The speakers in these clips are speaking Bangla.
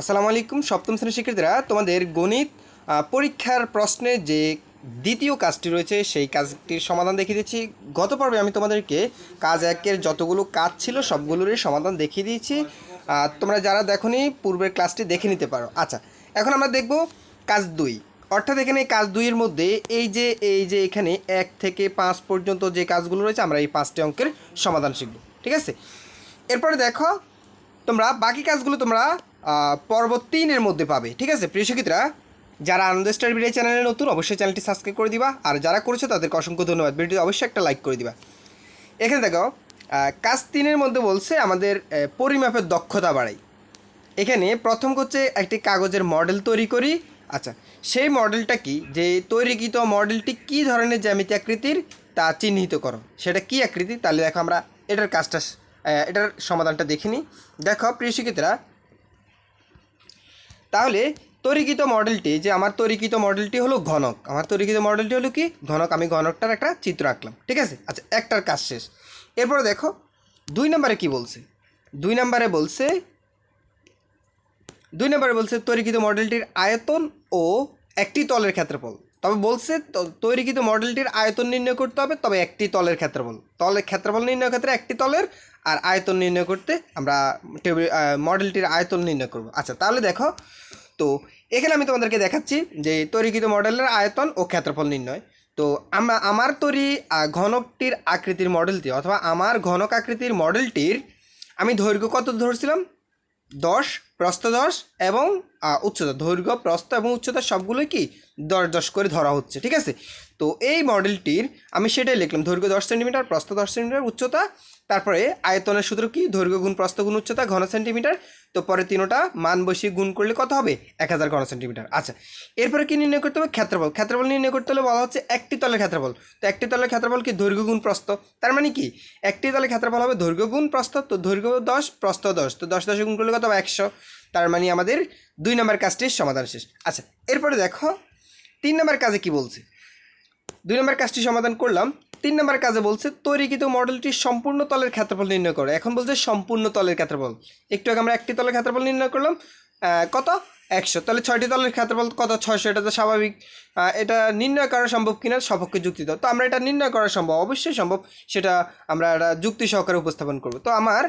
আসসালামু আলাইকুম, সপ্তম শ্রেণির শিক্ষার্থীরা, তোমাদের গণিত পরীক্ষার প্রশ্নে যে দ্বিতীয় কাজটি রয়েছে, সেই কাজটির সমাধান দেখিয়ে দিচ্ছি। গত পর্বে আমি তোমাদেরকে কাজ একের যতগুলো কাজ ছিল, সবগুলোরই সমাধান দেখিয়ে দিয়েছি। তোমরা যারা দেখোনি, পূর্বের ক্লাসটি দেখে নিতে পারো। আচ্ছা এখন আমরা দেখব কাজ দুই। অর্থাৎ এখানে কাজ দুইয়ের মধ্যে এই যে এই যে এখানে এক থেকে পাঁচ পর্যন্ত যে কাজগুলো রয়েছে, আমরা এই পাঁচটি অঙ্কের সমাধান শিখব। ঠিক আছে? এরপরে দেখো, তোমরা বাকি কাজগুলো তোমরা পর্ব তিনের মধ্যে পাবে, ঠিক আছে? প্রিয় শিক্ষিতরা যারা আনন্দ স্টার ভিডিও চ্যানেলে নতুন, অবশ্যই চ্যানেলটি সাবস্ক্রাইব করে দিবা। আর যারা করেছ, তাদেরকে অসংখ্য ধন্যবাদ। ভিডিওটি অবশ্যই একটা লাইক করে দিবা। এখানে দেখো কাজ তিনের মধ্যে বলছে আমাদের পরিমাপের দক্ষতা বাড়াই। এখানে প্রথম হচ্ছে একটি কাগজের মডেল তৈরি করি। আচ্ছা সেই মডেলটা কি? যে তৈরিকৃত মডেলটি কী ধরনের জ্যামিতি আকৃতির? তা চিহ্নিত করো সেটা কী আকৃতি? তাহলে দেখো আমরা এটার কাজটা এটার সমাধানটা দেখে নিই। দেখো, প্রিয় শিক্ষিতরা তাহলে তরিকিত মডেলটি, যে আমার তরিকিত মডেলটি হলো ঘনক। আমার তরিকিত মডেলটি হলো কি? ঘনক, আমি ঘনকটার একটা চিত্র আঁকলাম, ঠিক আছে? আচ্ছা একটার কাজ শেষ। এরপরে দেখো, দুই নম্বরে কি বলছে? দুই নম্বরে বলছে, দুই নম্বরে বলছে তরিকিত মডেলটির আয়তন ও একটি তলের ক্ষেত্রফল। তবে বলছে তৈরিকৃত মডেলটির আয়তন নির্ণয় করতে হবে, তবে একটি তলের ক্ষেত্রফল। তলের ক্ষেত্রফল নির্ণয় ক্ষেত্রে একটি তলের আর আয়তন নির্ণয় করতে আমরা টেবিল মডেলটির আয়তন নির্ণয় করব। আচ্ছা তাহলে দেখো, তো এখানে আমি তোমাদেরকে দেখাচ্ছি যে তৈরিকৃত মডেলের আয়তন ও ক্ষেত্রফল নির্ণয়। তো আমরা, আমার তৈরি ঘনকটির আকৃতির মডেলটি অথবা আমার ঘনক আকৃতির মডেলটির আমি দৈর্ঘ্য কত ধরছিলাম? দশ প্রস্থ দশ এবং উচ্চতা। দৈর্ঘ্য, প্রস্থ এবং উচ্চতা সবগুলোই কি? দশ দশ করে ধরা হচ্ছে, ঠিক আছে? তো এই মডেলটির আমি সেটাই লিখলাম, দৈর্ঘ্য দশ সেন্টিমিটার, প্রস্থ দশ সেন্টিমিটার, উচ্চতা। তারপরে আয়তনের সূত্র কি? দৈর্ঘ্য গুণ প্রস্থ গুণ উচ্চতা, ঘন সেন্টিমিটার। তো পরে তিনোটা মান বসিয়ে গুণ করলে কত হবে? এক হাজার ঘন সেন্টিমিটার। আচ্ছা এরপরে কি নির্ণয় করতে হবে? ক্ষেত্রফল। ক্ষেত্রফল নির্ণয় করতে হলে বলা হচ্ছে একটি তলের ক্ষেত্রফল। তো একটি তলের ক্ষেত্রফল কি? দৈর্ঘ্য গুণ প্রস্থ। তার মানে কি? একটি তলের ক্ষেত্রফল হবে দৈর্ঘ্য গুণ প্রস্থ, তো দৈর্ঘ্য দশ, প্রস্থ দশ। তো দশ দশে গুণ করলে কত হবে? একশো। তার মানে আমাদের দুই নম্বর কাজটির সমাধান শেষ। আচ্ছা এরপরে দেখো, তিন নম্বর কাজে কি বলছে? দুই নম্বর কাজটি সমাধান করলাম, তিন নম্বর কাজে বলছে, তৈরিকৃত মডেলটির সম্পূর্ণ তলের ক্ষেত্রফল নির্ণয় করো। এখন বলছে সম্পূর্ণ তলের ক্ষেত্রফল। একটু আগে আমরা একটি তলের ক্ষেত্রফল নির্ণয় করলাম কত? একশো। তাহলে ছয়টি তলের ক্ষেত্রফল কত? ছয়শো। এটা তো স্বাভাবিক। এটা নির্ণয় করা সম্ভব কিনা? সপক্ষে যুক্তি দাও। তো আমরা এটা নির্ণয় করা সম্ভব, অবশ্যই সম্ভব। সেটা আমরা একটা যুক্তি সহকারে উপস্থাপন করব। তো আমার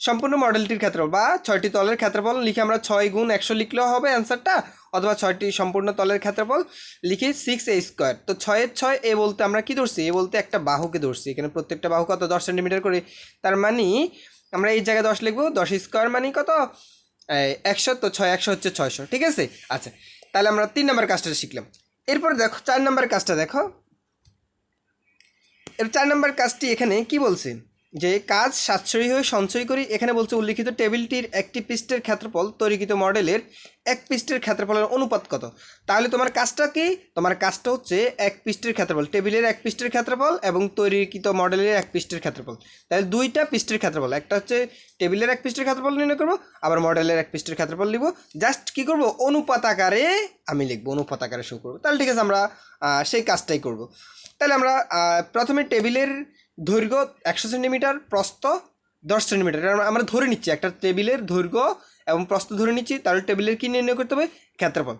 সম্পূর্ণ মডেলটির ক্ষেত্রফল, বা ছয়টি তলের ক্ষেত্রফল লিখে আমরা ছয় গুণ একশো লিখলেও হবে অ্যান্সারটা অথবা ছয়টি সম্পূর্ণ তলের ক্ষেত্রফল লিখি সিক্স এ স্কোয়ার তো ছয়ের ছয় এ বলতে আমরা কি ধরছি? এ বলতে একটা বাহুকে ধরছি। এখানে প্রত্যেকটা বাহু কত? দশ সেন্টিমিটার করে। তার মানে আমরা এই জায়গায় দশ লিখব, দশ স্কোয়ার মানে কত? একশো, তো ছয়, একশো হচ্ছে ছয়শো। ঠিক আছে? আচ্ছা তাহলে আমরা তিন নম্বর কাজটা শিখলাম। এরপর দেখো, চার নম্বর কাজটা দেখো। এর চার নম্বর কাজটি এখানে কি বলছে? যে কাজ সাশ্রয়ী হয়ে সঞ্চয় করি, এখানে বলছে উল্লিখিত টেবিলটির একটি পৃষ্ঠের ক্ষেত্রফল তৈরিকৃত মডেলের এক পৃষ্ঠের ক্ষেত্রফলের অনুপাত কত? তাহলে তোমার কাজটা কি? তোমার কাজটা হচ্ছে এক পৃষ্ঠের ক্ষেত্রফল, টেবিলের এক পৃষ্ঠের ক্ষেত্রফল এবং তৈরিকৃত মডেলের এক পৃষ্ঠের ক্ষেত্রফল। তাহলে দুইটা পৃষ্ঠের ক্ষেত্রফল, একটা হচ্ছে টেবিলের এক পৃষ্ঠের ক্ষেত্রফল নির্ণয় করব, আবার মডেলের এক পৃষ্ঠের ক্ষেত্রফল লিখব জাস্ট কী করব? অনুপাত আকারে আমি লিখব, অনুপাত আকারে শো করব। তাহলে ঠিক আছে আমরা সেই কাজটাই করব। তাহলে আমরা প্রথমে টেবিলের দৈর্ঘ্য একশো সেন্টিমিটার, প্রস্থ দশ সেন্টিমিটার। আমরা- ধরে নিচ্ছি, একটা টেবিলের দৈর্ঘ্য এবং প্রস্থ ধরে নিচ্ছি, তাহলে টেবিলের কী নির্ণয় করতে হবে? ক্ষেত্রফল।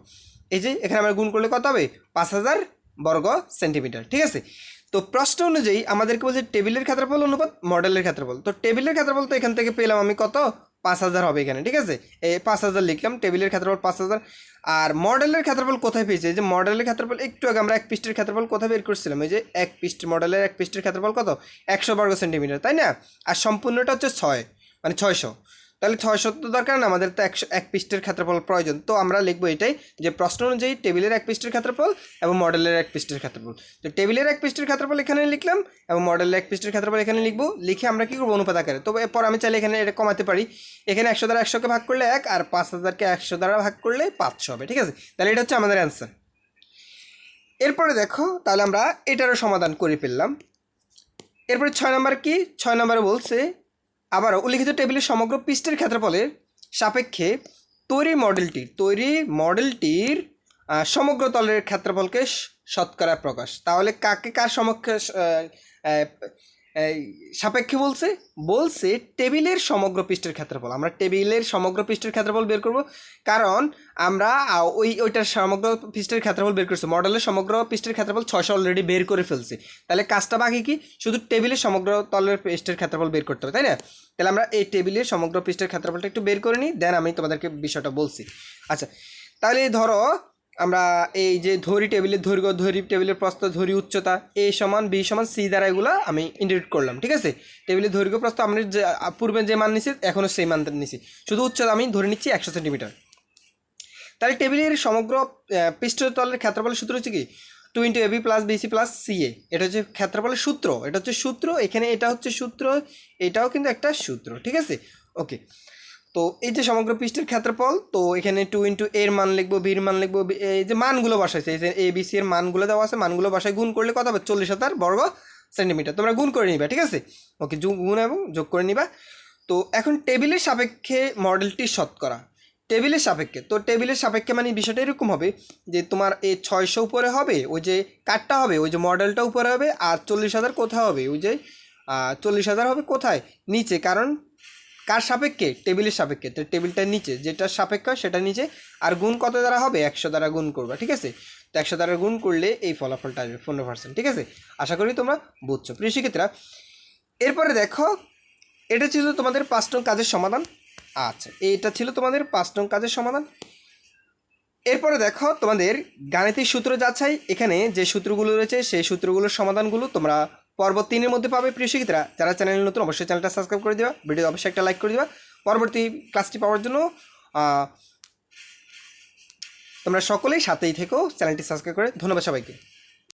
এই যে, এখানে আমরা গুণ করলে কত হবে? পাঁচ হাজার বর্গ সেন্টিমিটার, ঠিক আছে? তো প্রশ্ন অনুযায়ী আমাদেরকে বলছে টেবিলের ক্ষেত্রফল অনুপাত মডেলের ক্ষেত্রফল। তো টেবিলের ক্ষেত্রফল তো এখান থেকে পেলাম আমি কত? পাঁচ হাজার হবে এখানে, ঠিক আছে? এই পাঁচ হাজার লিখলাম, টেবিলের ক্ষেত্রফল পাঁচ হাজার। আর মডেলের ক্ষেত্রফল কোথায় পেয়েছে? যে মডেলের ক্ষেত্রফল, একটু আগে আমরা এক পৃষ্ঠের ক্ষেত্রফল কোথায় বের করছিলাম? এই যে এক পৃষ্ঠ, মডেলের এক পৃষ্ঠের ক্ষেত্রফল কত? একশো বর্গ সেন্টিমিটার, তাই না? আর সম্পূর্ণটা হচ্ছে ছয় মানে ছয়শো। তাহলে ছয় তো দরকার না? আমাদের তো একশো এক পৃষ্ঠের ক্ষেত্রফল প্রয়োজন। তো আমরা লিখব এটাই যে প্রশ্ন অনুযায়ী টেবিলের এক পৃষ্ঠের ক্ষেত্রফল এবং মডেলের এক পৃষ্ঠের ক্ষেত্রফল। তো টেবিলের এক পৃষ্ঠের ক্ষেত্রফল এখানে লিখলাম এবং মডেলের এক পৃষ্ঠের ক্ষেত্রফল এখানে লিখব। লিখে আমরা কী করব? অনুপাত আকারে। তো এরপর আমি চাইলে এখানে এটা কমাতে পারি। এখানে একশো দ্বারা একশোকে ভাগ করলে এক আর পাঁচ হাজারকে একশো দ্বারা ভাগ করলে পাঁচশো হবে। ঠিক আছে? তাহলে এটা হচ্ছে আমাদের অ্যান্সার এরপরে দেখো, তাহলে আমরা এটারও সমাধান করে ফেললাম। এরপরে ছয় নম্বর কি? ছয় নম্বরে বলছে আবারও উল্লিখিত টেবিলের সমগ্র পৃষ্ঠের ক্ষেত্রফলের সাপেক্ষে তৈরি মডেলটির তৈরি মডেলটির সমগ্র তলের ক্ষেত্রফলকে শতকরা প্রকাশ। তাহলে কাকে, কার সমক্ষে সাপেক্ষে বলছে বলছে টেবিলের সমগ্র পৃষ্ঠের ক্ষেত্রফল। আমরা টেবিলের সমগ্র পৃষ্ঠের ক্ষেত্রফল বের করব, কারণ আমরা ওই, ওইটার সমগ্র পৃষ্ঠের ক্ষেত্রফল বের করছি। মডেলের সমগ্র পৃষ্ঠের ক্ষেত্রফল ছয়শো অলরেডি বের করে ফেলছি। তাহলে কাজটা বাকি কি? শুধু টেবিলের সমগ্র তলের পৃষ্ঠের ক্ষেত্রফল বের করতে হবে, তাই না? তাহলে আমরা এই টেবিলের সমগ্র পৃষ্ঠের ক্ষেত্রফলটা একটু বের করে নিই, দেন আমি তোমাদেরকে বিষয়টা বলছি। আচ্ছা তাহলে ধরো আমরা এই যে ধরি টেবিলের দৈর্ঘ্য ধরি টেবিলের প্রস্থ, ধরি উচ্চতা, এ সমান, বি সমান, সি দ্বারা এগুলো আমি ইন্ডিকেট করলাম, ঠিক আছে? টেবিলের দৈর্ঘ্য প্রস্থ আমি যে পূর্বে যে মান নিছি এখনও সেই মান নিছি। শুধু উচ্চতা আমি ধরে নিচ্ছি একশো সেন্টিমিটার তাহলে টেবিলের সমগ্র পৃষ্ঠতলের ক্ষেত্রফলের সূত্র হচ্ছে কি? Two into AB plus BC plus CA এটা হচ্ছে ক্ষেত্রফলের সূত্র, এটা হচ্ছে সূত্র, এখানে এটা হচ্ছে সূত্র, এটাও কিন্তু একটা সূত্র, ঠিক আছে? ওকে তো এই যে সমগ্র পৃষ্ঠের ক্ষেত্রফল, তো এখানে টু ইন্টু এর মান লিখব বির মান লিখব এই যে মানগুলো বসাইছে, এই যে এ বি সি এর মানগুলো দেওয়া আছে, মানগুলো বাসায় গুণ করলে কত হবে? চল্লিশ হাজার বর্গ সেন্টিমিটার। তোমরা গুণ করে নিবা, ঠিক আছে? ওকে গুণ এবং যোগ করে নিবা। তো এখন টেবিলের সাপেক্ষে মডেলটি শতকরা টেবিলের সাপেক্ষে, তো টেবিলের সাপেক্ষে মানে বিষয়টা এরকম হবে যে তোমার এই ছয়শো উপরে হবে, ওই যে কাঠটা হবে, ওই যে মডেলটা উপরে হবে, আর চল্লিশ হাজার কোথায় হবে? ওই যে চল্লিশ হাজার হবে কোথায়? নিচে, কারণ কার সাপেক্ষে? টেবিলের সাপেক্ষে। তো টেবিলটার নিচে যেটা সাপেক্ষ সেটা নিচে আর গুণ কত দ্বারা হবে? একশো দ্বারা গুণ করবা, ঠিক আছে? তো একশো দ্বারা গুণ করলে এই ফলাফলটা আসবে পনেরো পার্সেন্ট ঠিক আছে? আশা করি তোমরা বুঝছ। প্রিয় শিক্ষিতরা এরপরে দেখো, এটা ছিল তোমাদের পাঁচ নং কাজের সমাধান। আচ্ছা এটা ছিল তোমাদের পাঁচ নং কাজের সমাধান। এরপরে দেখো, তোমাদের গাণিতিক সূত্র যাচাই। এখানে যে সূত্রগুলো রয়েছে, সেই সূত্রগুলোর সমাধানগুলো তোমরা পর্ব তিনের মধ্যে পাবে প্রিয় শিক্ষিতরা। যারা চ্যানেল নতুন, অবশ্যই চ্যানেলটা সাবস্ক্রাইব করে দেবা। ভিডিও অবশ্যই একটা লাইক করে দেবা। পরবর্তী ক্লাসটি পাওয়ার জন্য তোমরা সকলেই সাথেই থেকেও চ্যানেলটি সাবস্ক্রাইব করে, ধন্যবাদ সবাইকে।